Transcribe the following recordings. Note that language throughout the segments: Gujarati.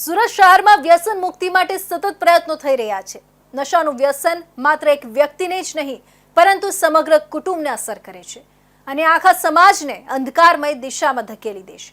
સુરત શહેરમાં વ્યસન મુક્તિ માટે સતત પ્રયત્નો થઈ રહ્યા છે. નશાનું વ્યસન માત્ર એક વ્યક્તિને જ નહીં, પરંતુ સમગ્ર કુટુંબને અસર કરે છે અને આખા સમાજને અંધકારમય દિશામાં ધકેલી દેશે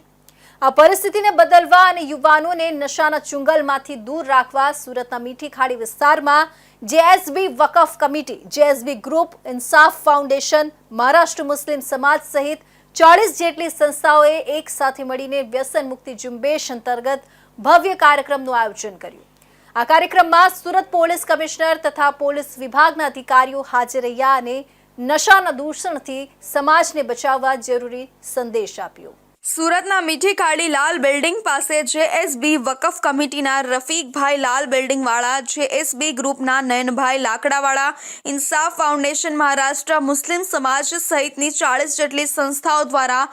આ પરિસ્થિતિને બદલવા અને યુવાનોને નશાના ચુંગલમાંથી દૂર રાખવા સુરતના મીઠી ખાડી વિસ્તારમાં જેએસબી વકફ committee, JSB group, ઇન્સાફ foundation, Maharashtra મુસ્લિમ સમાજ સહિત ચાળીસ જેટલી સંસ્થાઓએ એક સાથે મળીને વ્યસન મુક્તિ ઝુંબેશ અંતર્ગત ભવ્ય કાર્યક્રમનું આયોજન કર્યું. આ કાર્યક્રમમાં સુરત પોલીસ કમિશનર તથા પોલીસ વિભાગના અધિકારીઓ હાજર રહ્યા અને નશાના દૂષણથી સમાજને બચાવવા જરૂરી સંદેશ આપ્યો. સુરતના મીઠી ખાડી લાલ બિલ્ડિંગ પાસે જેએસબી વકફ કમિટીના રફીકભાઈ લાલ બિલ્ડિંગવાળા, જેએસબી ગ્રુપના નયનભાઈ લાકડાવાળા, ઇન્સાફ ફાઉન્ડેશન મહારાષ્ટ્ર મુસ્લિમ સમાજ સહિતની ચાળીસ જેટલી સંસ્થાઓ દ્વારા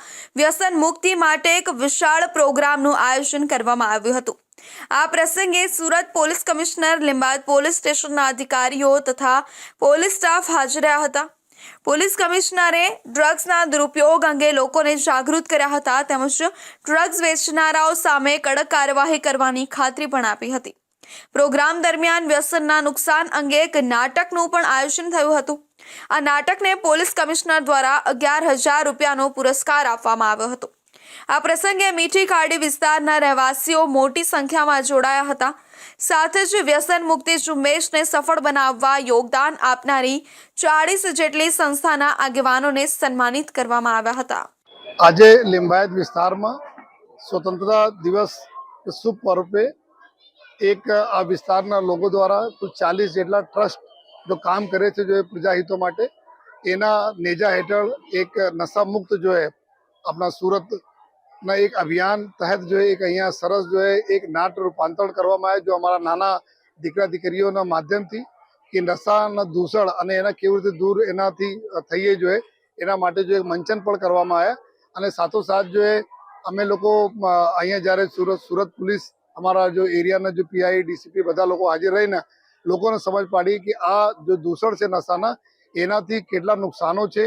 વ્યસન મુક્તિ માટે એક વિશાળ પ્રોગ્રામનું આયોજન કરવામાં આવ્યું હતું. આ પ્રસંગે Surat police commissioner Limbad police સ્ટેશનના અધિકારીઓ તથા પોલીસ સ્ટાફ હાજર રહ્યા હતા. પોલીસ કમિશનરે ડ્રગ્સના દુરુપયોગ અંગે લોકોને જાગૃત કર્યા હતા, તેમજ ડ્રગ્સ વેચનારાઓ સામે કડક કાર્યવાહી કરવાની ખાતરી પણ આપી હતી. પ્રોગ્રામ દરમિયાન વ્યસનના નુકસાન અંગે એક નાટકનું પણ આયોજન થયું હતું. આ નાટકને પોલીસ કમિશનર દ્વારા અગિયાર હજાર રૂપિયાનો પુરસ્કાર આપવામાં આવ્યો હતો. આ પ્રસંગે મીઠી ખાડી વિસ્તારના રહેવાસીઓ મોટી સંખ્યામાં જોડાયા હતા. સાથે જ વ્યસન મુક્તિ ઝુંબેશને સફળ બનાવવા યોગદાન આપનારી ચાળીસ જેટલી સંસ્થાના આગેવાનોને સન્માનિત કરવામાં આવ્યા હતા. આજે લિંબાયત વિસ્તારમાં સ્વતંત્રતા દિવસ શુભ પર્વે એક આ વિસ્તારના લોકો દ્વારા ચાલીસ જેટલા ટ્રસ્ટ જો કામ કરે છે જો એ પ્રજાહિતો માટે, એના નેજા હેઠળ એક નશામુક્ત જો એ આપણા સુરતના એક અભિયાન તહેત જો એક અહીંયા સરસ જો એક નાટ રૂપાંતરણ કરવામાં આવે જો અમારા નાના દીકરા દીકરીઓના માધ્યમથી કે નશાના દૂષણ અને એના કેવી રીતે દૂર એનાથી થઈએ જોઈએ એના માટે જો એક મંચન પણ કરવામાં આવ્યા. અને સાથોસાથ જો અમે લોકો અહીંયા જ્યારે સુરત સુરત પોલીસ અમારા જો એરિયાના જો પીઆઈ, ડીસીપી બધા લોકો હાજર રહીને લોકોને સમજ પાડી કે આ જો દૂષણ છે નશાના, એનાથી કેટલા નુકસાનો છે,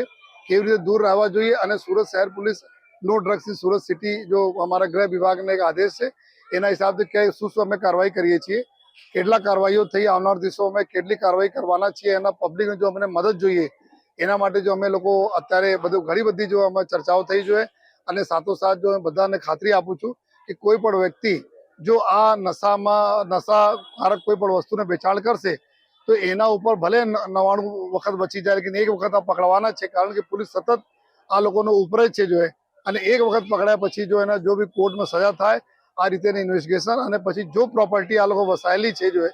કેવી રીતે દૂર રહેવા જોઈએ અને સુરત શહેર police no drugs in Surat city જો અમારા ગૃહ વિભાગનો એક આદેશ છે, એના હિસાબથી કે શું શું અમે કાર્યવાહી કરીએ છીએ, કેટલા કાર્યવાહીઓ થઈ, આવનાર દિવસોમાં કેટલી કાર્યવાહી કરવાના છીએ, એના પબ્લિકને જો અમને મદદ જોઈએ, એના માટે જો અમે લોકો અત્યારે બધું ઘણી બધી જો અમે ચર્ચાઓ થઈ જોઈએ, અને સાથોસાથ જો બધાને ખાતરી આપું છું કે કોઈ પણ વ્યક્તિ જો આ નશામાં, નશાકારક કોઈ પણ વસ્તુને વેચાણ કરશે, તો એના ઉપર ભલે નવાણું વખત બચી જાય, લેકિન એક વખત આ પકડવાના છે, કારણ કે પોલીસ સતત આ લોકોનો ઉપરે છે જો એ. અને એક વખત પકડાયા પછી જો એના જો બી કોર્ટમાં સજા થાય, આ રીતેની ઇન્વેસ્ટિગેશન અને પછી જો પ્રોપર્ટી આ લોકો વસાયેલી છે જો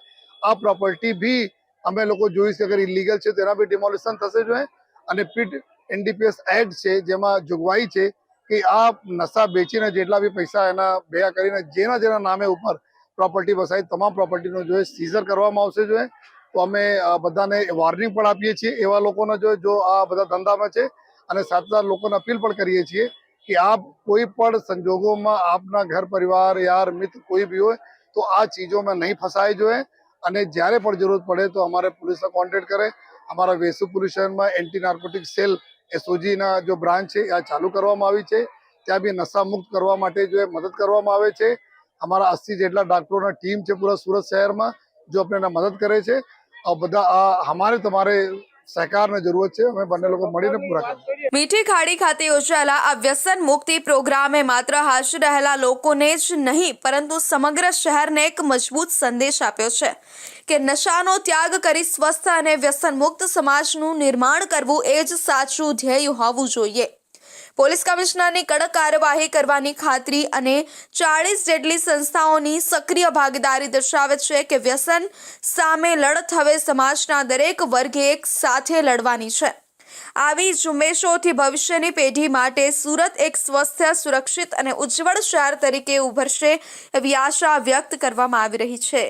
આ પ્રોપર્ટી બી અમે લોકો જોઈશ કે અગર ઇલીગલ છે તેના બી ડિમોલિશન થશે જો અને પીટ એનડીપીએસ એક્ટ છે જેમાં જોગવાઈ છે કે આ નશા બેચીને જેટલા બી પૈસા એના ભેગા કરીને જેના જેના નામે ઉપર પ્રોપર્ટી વસાય તમામ પ્રોપર્ટીનો જો સીઝર કરવામાં આવશે જો તો અમે બધાને વોર્નિંગ પણ આપીએ છીએ એવા લોકોને જો જો આ બધા ધંધામાં છે અને સાત સાથે લોકોને અપીલ પણ કરીએ છીએ કે આપ કોઈ પણ સંજોગોમાં આપના ઘર પરિવાર, યાર મિત્ર કોઈ બી હોય, તો આ ચીજોમાં નહીં ફસાય જોઈએ. અને જ્યારે પણ જરૂરત પડે તો અમારે પોલીસને કોન્ટેક્ટ કરે. અમારા વેસુ પોલ્યુશનમાં એન્ટી નાર્કોટિક સેલ એસઓજીના જો બ્રાન્ચ છે, આ ચાલુ કરવામાં આવી છે. ત્યાં બી નશા મુક્ત કરવા માટે જો મદદ કરવામાં આવે છે. અમારા અસ્સી જેટલા ડોક્ટરોના ટીમ છે પૂરા સુરત શહેરમાં, જો આપણે એના મદદ કરે છે. આ બધા આ, અમારે તમારે સહકારની જરૂરત છે. અમે બંને લોકો મળીને પૂરા કરીએ. મીઠી ખાડી ખાતે યોજાયેલા આ વ્યસન મુક્તિ પ્રોગ્રામે માત્ર હાજર રહેલા લોકોને જ નહીં, પરંતુ સમગ્ર શહેરને એક મજબૂત સંદેશ આપ્યો છે કે નશાનો ત્યાગ કરી સ્વસ્થ અને વ્યસન મુક્ત સમાજનું નિર્માણ કરવું એ જ સાચું ધ્યેય હોવું જોઈએ. પોલીસ કમિશનરની કડક કાર્યવાહી કરવાની ખાતરી અને ચાળીસ જેટલી સંસ્થાઓની સક્રિય ભાગીદારી દર્શાવે છે કે વ્યસન સામે લડત હવે સમાજના દરેક વર્ગે એક સાથે લડવાની છે. આવી ઝુંબેશોથી ભવિષ્યની પેઢી માટે સુરત એક સ્વસ્થ, સુરક્ષિત અને ઉજ્જવળ શહેર તરીકે ઉભરશે એવી આશા વ્યક્ત કરવામાં આવી રહી છે.